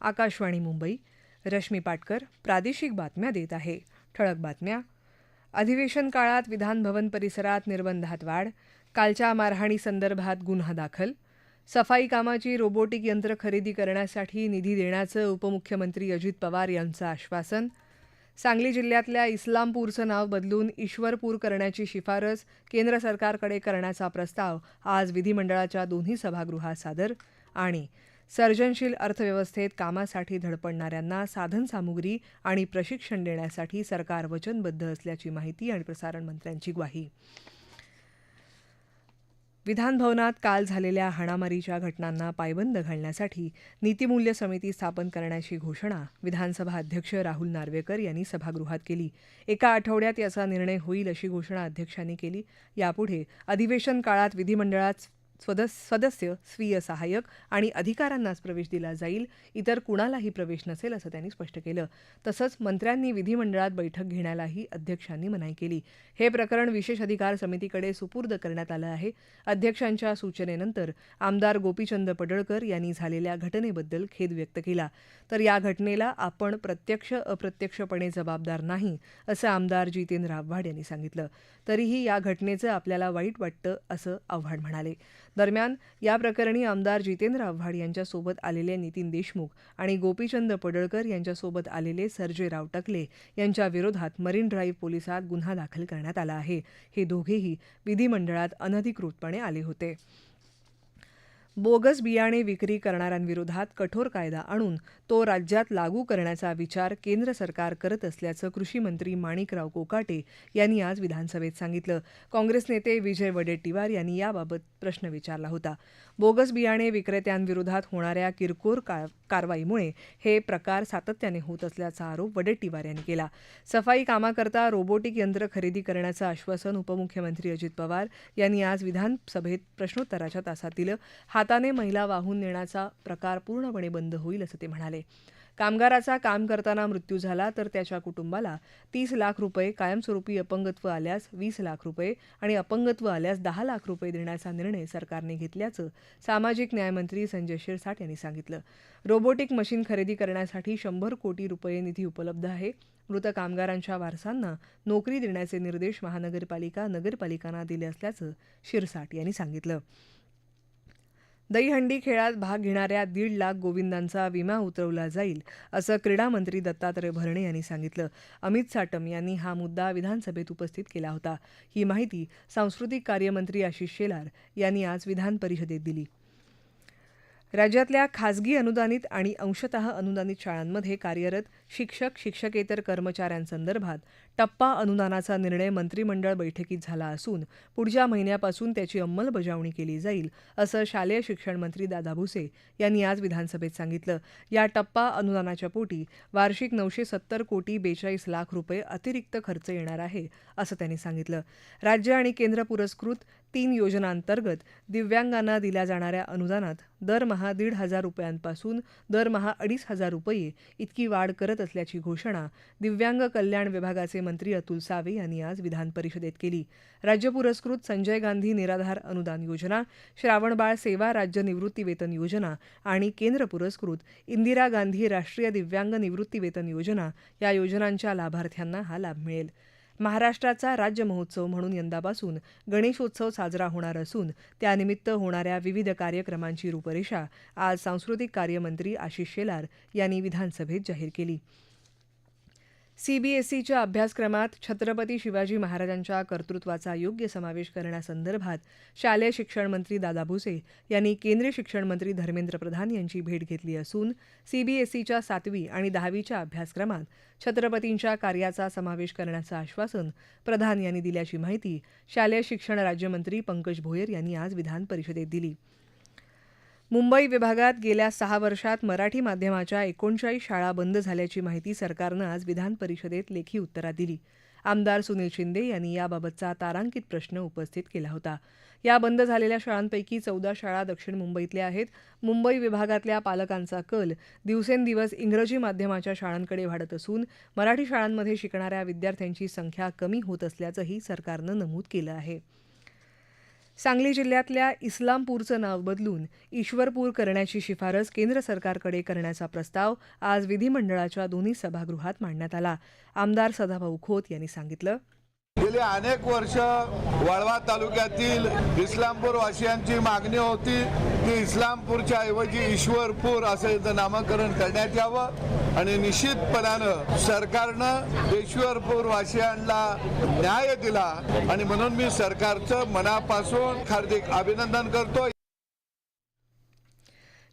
आकाशवाणी मुंबई रश्मी पाटकर प्रादेशिक बातम्या देत आहे. ठळक बातम्या. अधिवेशन काळात विधानभवन परिसरात निर्बंधात वाढ कालच्या मारहाणी संदर्भात गुन्हा दाखल सफाई कामाची रोबोटिक यंत्र खरेदी करण्यासाठी निधी देण्याचं उपमुख्यमंत्री अजित पवार यांचं आश्वासन सांगली जिल्ह्यातल्या इस्लामपूरचं नाव बदलून ईश्वरपूर करण्याची शिफारस केंद्र सरकारकडे करण्याचा प्रस्ताव आज विधिमंडळाच्या दोन्ही सभागृहात सादर आणि सर्जनशील अर्थव्यवस्थेत कामासाठी धडपडणाऱ्यांना साधनसामुग्री आणि प्रशिक्षण देण्यासाठी सरकार वचनबद्ध असल्याची माहिती आणि प्रसारण मंत्र्यांची ग्वाही. विधानभवनात काल झालेल्या हाणामारीच्या घटनांना पायबंद घालण्यासाठी नीतिमूल्य समिती स्थापन करण्याची घोषणा विधानसभा अध्यक्ष राहुल नार्वेकर यांनी सभागृहात केली. एका आठवड्यात याचा निर्णय होईल अशी घोषणा अध्यक्षांनी केली. यापुढे अधिवेशन काळात विधिमंडळात स्वदस सदस्य स्वीय सहाय्यक आणि अधिकाऱ्यांनाच प्रवेश दिला जाईल. इतर कुणालाही प्रवेश नसेल असं त्यांनी स्पष्ट केलं. तसंच मंत्र्यांनी विधिमंडळात बैठक घेण्यालाही अध्यक्षांनी मनाई केली. हे प्रकरण विशेष अधिकार समितीकडे सुपूर्द करण्यात आलं आहे. अध्यक्षांच्या सूचनेनंतर आमदार गोपीचंद पडळकर यांनी झालेल्या घटनेबद्दल खेद व्यक्त केला. तर या घटनेला आपण प्रत्यक्ष अप्रत्यक्षपणे जबाबदार नाही असं आमदार जितेंद्र आव्हाड यांनी सांगितलं. तरीही या घटनेचं आपल्याला वाईट वाटतं असं आव्हाड म्हणाले. दरम्यान या प्रकरणी आमदार जितेंद्र आव्हाड यांच्यासोबत आलेले नितीन देशमुख आणि गोपीचंद पडळकर यांच्यासोबत आलेले सर्जेराव टकले यांच्या विरोधात मरीन ड्राईव्ह पोलिसात गुन्हा दाखल करण्यात आला आहे. हे दोघेही विधिमंडळात अनधिकृतपणे आले होते. बोगस बियाणे विक्री करणाऱ्यांविरोधात कठोर कायदा आणून तो राज्यात लागू करण्याचा विचार केंद्र सरकार करत असल्याचं कृषी मंत्री माणिकराव कोकाटे यांनी आज विधानसभेत सांगितलं. काँग्रेस नेते विजय वडेट्टीवार यांनी याबाबत प्रश्न विचारला होता. बोगस बियाणे विक्रेत्यांविरोधात होणाऱ्या किरकोळ कारवाईमुळे हे प्रकार सातत्याने होत असल्याचा आरोप वडेट्टीवार यांनी केला. सफाई कामाकरता रोबोटिक यंत्र खरेदी करण्याचं आश्वासन उपमुख्यमंत्री अजित पवार यांनी आज विधानसभेत प्रश्नोत्तराच्या तासात दिलं. हाताने महिला वाहून नेण्याचा प्रकार पूर्णपणे बंद होईल असं ते म्हणाले. कामगाराचा काम करताना मृत्यू झाला तर त्याच्या कुटुंबाला तीस लाख रुपये कायमस्वरूपी अपंगत्व आल्यास वीस लाख रुपये आणि अपंगत्व आल्यास दहा लाख रुपये देण्याचा निर्णय सरकारने घेतल्याचं सामाजिक न्यायमंत्री संजय शिरसाट यांनी सांगितलं. रोबोटिक मशीन खरेदी करण्यासाठी शंभर कोटी रुपये निधी उपलब्ध आहे. मृत कामगारांच्या वारसांना नोकरी देण्याचे निर्देश महानगरपालिका नगरपालिकांना दिले असल्याचं शिरसाट यांनी सांगितलं. दहीहंडी खेळात भाग घेणाऱ्या दीड लाख गोविंदांचा विमा उतरवला जाईल असं क्रीडा मंत्री दत्तात्रय भरणे यांनी सांगितलं. अमित साटम यांनी हा मुद्दा विधानसभेत उपस्थित केला होता. ही माहिती सांस्कृतिक कार्यमंत्री आशिष शेलार यांनी आज विधान परिषदेत दिली. राज्यातल्या खासगी अनुदानित आणि अंशतः अनुदानित शाळांमध्ये कार्यरत शिक्षक शिक्षकेतर कर्मचाऱ्यांसंदर्भात टप्पा अनुदानाचा निर्णय मंत्रिमंडळ बैठकीत झाला असून पुढच्या महिन्यापासून त्याची अंमलबजावणी केली जाईल असं शालेय शिक्षण मंत्री दादा भुसे यांनी आज विधानसभेत सांगितलं. या टप्पा अनुदानाच्या पोटी वार्षिक नऊशे सत्तर कोटी बेचाळीस लाख रुपये अतिरिक्त खर्च येणार आहे असं त्यांनी सांगितलं. राज्य आणि केंद्र पुरस्कृत तीन योजनांतर्गत दिव्यांगांना दिल्या जाणाऱ्या अनुदानात दरमहा दीड हजार रुपयांपासून दरमहा अडीच हजार रुपये इतकी वाढ करत असल्याची घोषणा दिव्यांग कल्याण विभागाचे मंत्री अतुल सावे यांनी आज विधान परिषदेत केली. राज्य पुरस्कृत संजय गांधी निराधार अनुदान योजना श्रावणबाळ सेवा राज्य निवृत्तीवेतन योजना आणि केंद्र पुरस्कृत इंदिरा गांधी राष्ट्रीय दिव्यांग निवृत्तीवेतन योजना या योजनांच्या लाभार्थ्यांना हा लाभ मिळेल. महाराष्ट्राचा राज्य महोत्सव म्हणून यंदापासून गणेशोत्सव साजरा होणार असून त्यानिमित्त होणाऱ्या विविध कार्यक्रमांची रूपरेषा आज सांस्कृतिक कार्यमंत्री आशिष शेलार यांनी विधानसभेत जाहीर केली. सीबीएसईच्या अभ्यासक्रमात छत्रपती शिवाजी महाराजांच्या कर्तृत्वाचा योग्य समावेश करण्यासंदर्भात शालेय शिक्षण मंत्री दादा भुसे यांनी केंद्रीय शिक्षण मंत्री धर्मेंद्र प्रधान यांची भेट घेतली असून सीबीएसईच्या सातवी आणि दहावीच्या अभ्यासक्रमात छत्रपतींच्या कार्याचा समावेश करण्याचं आश्वासन प्रधान यांनी दिल्याची माहिती शालेय शिक्षण राज्यमंत्री पंकज भोयर यांनी आज विधान परिषदेत दिली. मुंबई विभागात गेल्या सहा वर्षात मराठी माध्यमाच्या एकोणचाळीस शाळा बंद झाल्याची माहिती सरकारनं आज विधान परिषदेत लेखी उत्तरात दिली. आमदार सुनील शिंदे यांनी याबाबतचा तारांकित प्रश्न उपस्थित केला होता. या बंद झालेल्या शाळांपैकी चौदा शाळा दक्षिण मुंबईतल्या आहेत. मुंबई विभागातल्या पालकांचा कल दिवसेंदिवस इंग्रजी माध्यमाच्या शाळांकडे वाढत असून मराठी शाळांमध्ये शिकणाऱ्या विद्यार्थ्यांची संख्या कमी होत असल्याचंही सरकारनं नमूद केलं आहे. सांगली जिल्ह्यातल्या इस्लामपूरचं नाव बदलून ईश्वरपूर करण्याची शिफारस केंद्र सरकारकडे करण्याचा प्रस्ताव आज विधिमंडळाच्या दोन्ही सभागृहात मांडण्यात आला. आमदार सदाभाऊ खोत यांनी सांगितलं. गेली अनेक वर्ष वाळवा तालुक्यातील इस्लामपूर वासियांची मागणी होती की इस्लामपूरच्या ऐवजी ईश्वरपूर असं याचं नामकरण करण्यात यावं. आणि निश्चितपणानं सरकारनं ईश्वरपूर वासियांना न्याय दिला. आणि म्हणून मी सरकारचं मनापासून हार्दिक अभिनंदन करतो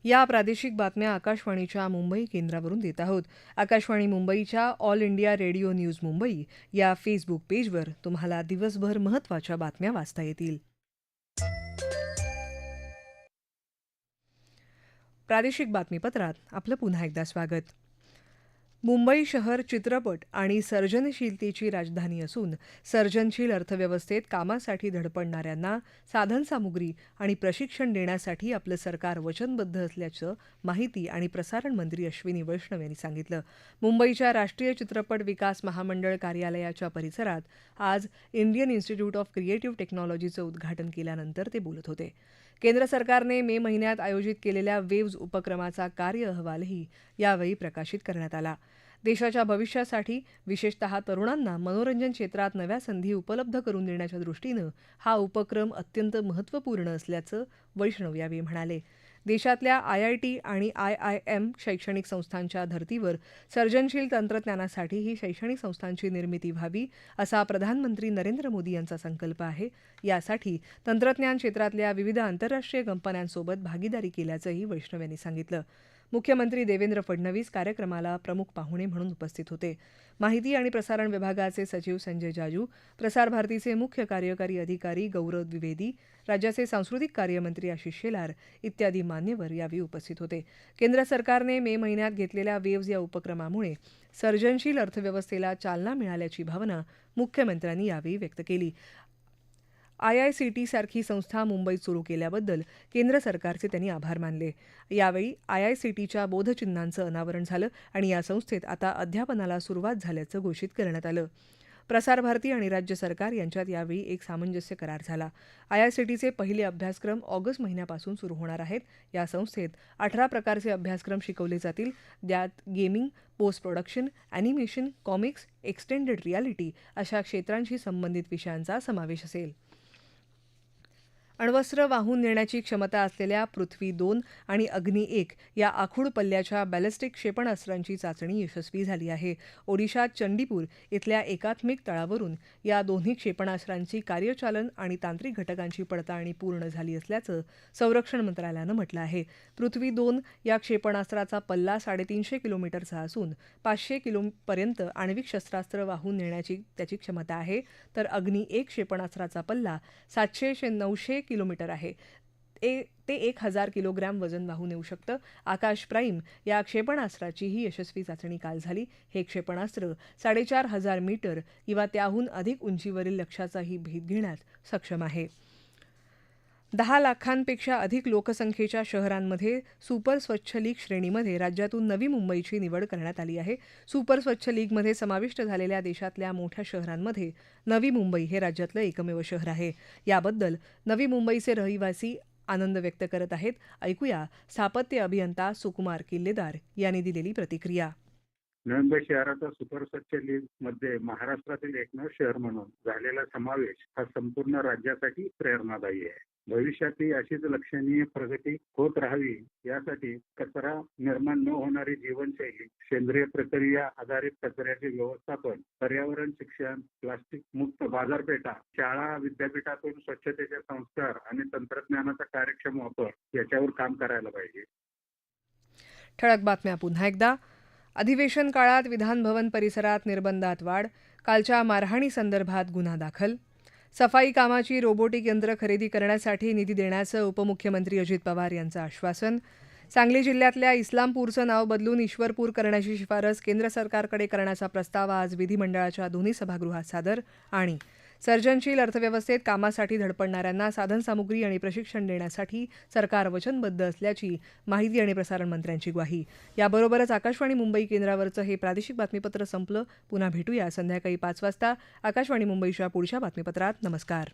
या प्रादेशिक बातम्या आकाशवाणीच्या मुंबई केंद्रावरून देत आहोत. आकाशवाणी मुंबईच्या All India Radio news Mumbai या फेसबुक पेजवर तुम्हाला दिवसभर महत्त्वाच्या बातम्या वाचता येतील. प्रादेशिक बातमीपत्रात आपलं पुन्हा एकदा स्वागत. मुंबई शहर चित्रपट आणि सर्जनशीलतेची राजधानी असून सर्जनशील अर्थव्यवस्थेत कामासाठी धडपडणाऱ्यांना साधनसामुग्री आणि प्रशिक्षण देण्यासाठी आपलं सरकार वचनबद्ध असल्याचं माहिती आणि प्रसारण मंत्री अश्विनी वैष्णव यांनी सांगितलं. मुंबईच्या राष्ट्रीय चित्रपट विकास महामंडळ कार्यालयाच्या परिसरात आज इंडियन इन्स्टिट्यूट ऑफ क्रिएटिव्ह टेक्नॉलॉजीचं उद्घाटन केल्यानंतर ते बोलत होते. केंद्र सरकारने मे महिन्यात आयोजित केलेल्या वेव्ज उपक्रमाचा कार्य अहवालही यावेळी प्रकाशित करण्यात आला. देशाच्या भविष्यासाठी विशेषतः तरुणांना मनोरंजन क्षेत्रात नव्या संधी उपलब्ध करून देण्याच्या दृष्टीनं हा उपक्रम अत्यंत महत्त्वपूर्ण असल्याचं वैष्णव यावेळी म्हणाले. देशातल्या आय आय टी आणि आय आय एम शैक्षणिक संस्थांच्या धर्तीवर सर्जनशील तंत्रज्ञानासाठी ही शैक्षणिक संस्थांची निर्मिती व्हावी असा प्रधानमंत्री नरेंद्र मोदी यांचा संकल्प आहे. यासाठी तंत्रज्ञान क्षेत्रातल्या विविध आंतरराष्ट्रीय कंपन्यांसोबत भागीदारी केल्याचंही वैष्णव यांनी सांगितलं. मुख्यमंत्री देवेंद्र फडणवीस कार्यक्रमाला प्रमुख पाहुणे म्हणून उपस्थित होते. माहिती आणि प्रसारण विभागाचे सचिव संजय जाजू प्रसार भारतीचे मुख्य कार्यकारी अधिकारी गौरव द्विवेदी राज्याचे सांस्कृतिक कार्यमंत्री आशिष शेलार इत्यादी मान्यवर यावेळी उपस्थित होते. केंद्र सरकारने मे महिन्यात घेतलेल्या वेव्ज या उपक्रमामुळे सर्जनशील अर्थव्यवस्थेला चालना मिळाल्याची भावना मुख्यमंत्र्यांनी यावेळी व्यक्त केली. आय आय सी सारखी संस्था मुंबईत सुरू केल्याबद्दल केंद्र सरकारचे त्यांनी आभार मानले. यावेळी आय आय सी टीच्या बोधचिन्हांचं अनावरण झालं आणि या संस्थेत आता अध्यापनाला सुरुवात झाल्याचं घोषित करण्यात आलं. प्रसार भारती आणि राज्य सरकार यांच्यात यावेळी एक सामंजस्य करार झाला. आय आय सी टीचे पहिले अभ्यासक्रम ऑगस्ट महिन्यापासून सुरू होणार आहेत. या संस्थेत अठरा प्रकारचे अभ्यासक्रम शिकवले जातील. त्यात gaming post production animation comics extended reality अशा क्षेत्रांशी संबंधित विषयांचा समावेश असेल. अण्वस्त्र वाहून नेण्याची क्षमता असलेल्या पृथ्वी दोन आणि अग्नी एक या आखूड पल्ल्याच्या बॅलिस्टिक क्षेपणास्त्रांची चाचणी यशस्वी झाली आहे. ओडिशात चंडीपूर इथल्या एकात्मिक तळावरून या दोन्ही क्षेपणास्त्रांची कार्यचालन आणि तांत्रिक घटकांची पडताळणी पूर्ण झाली असल्याचं संरक्षण मंत्रालयानं म्हटलं आहे. पृथ्वी दोन या क्षेपणास्त्राचा पल्ला साडेतीनशे किलोमीटरचा असून पाचशे किलोपर्यंत आण्विक शस्त्रास्त्र वाहून नेण्याची त्याची क्षमता आहे. तर अग्नी एक क्षेपणास्त्राचा पल्ला सातशे नऊशे किलोमीटर आहे. ए ते एक हजार किलोग्रॅम वजन वाहून येऊ शकतं. आकाश प्राईम या क्षेपणास्त्राचीही यशस्वी चाचणी काल झाली. हे क्षेपणास्त्र साडेचार हजार मीटर किंवा त्याहून अधिक उंचीवरील लक्ष्याचाही भेद घेण्यास सक्षम आहे. दहा लाखांपेक्षा अधिक लोकसंख्येच्या शहरांमध्ये सुपर स्वच्छ लीग श्रेणीमध्ये राज्यातून नवी मुंबईची निवड करण्यात आली आहे. सुपर स्वच्छ लीगमध्ये समाविष्ट झालेल्या देशातल्या मोठ्या शहरांमध्ये नवी मुंबई हे राज्यातलं एकमेव शहर आहे. याबद्दल नवी मुंबईचे रहिवासी आनंद व्यक्त करत आहेत. ऐकूया स्थापत्य अभियंता सुकुमार किल्लेदार यांनी दिलेली प्रतिक्रिया. मुंबई शहराचा सुपर स्वच्छ लीगमध्ये महाराष्ट्रातील एकमेव शहर म्हणून झालेला समावेश हा संपूर्ण राज्यासाठी प्रेरणादायी आहे. भविष्यातही अशीच लक्षणीय प्रगती होत राहावी यासाठी कचरा निर्माण न होणारी जीवनशैली सेंद्रिय प्रक्रिया आधारित कचऱ्याचे व्यवस्थापन पर्यावरण शिक्षण प्लास्टिक मुक्त बाजारपेठा शाळा विद्यापीठातून स्वच्छतेचे संस्कार आणि तंत्रज्ञानाचा कार्यक्षम वापर याच्यावर काम करायला पाहिजे. ठळक बातम्या पुन्हा एकदा. अधिवेशन काळात विधानभवन परिसरात निर्बंधात वाढ कालच्या मारहाणी संदर्भात गुन्हा दाखल. सफाई कामाची रोबोटिक यंत्र खरेदी करण्यासाठी निधी देण्याचं उपमुख्यमंत्री अजित पवार यांचं आश्वासन. सांगली जिल्ह्यातल्या इस्लामपूरचं नाव बदलून ईश्वरपूर करण्याची शिफारस केंद्र सरकारकडे करण्याचा प्रस्ताव आज विधिमंडळाच्या दोन्ही सभागृहात सादर आणि सर्जनशील अर्थव्यवस्थेत कामासाठी धडपडणाऱ्यांना साधनसामुग्री आणि प्रशिक्षण देण्यासाठी सरकार वचनबद्ध असल्याची माहिती आणि प्रसारण मंत्र्यांची ग्वाही. याबरोबरच आकाशवाणी मुंबई केंद्रावरचं हे प्रादेशिक बातमीपत्र संपलं. पुन्हा भेटूया संध्याकाळी पाच वाजता. आकाशवाणी मुंबईच्या पुढच्या बातमीपत्रात. नमस्कार.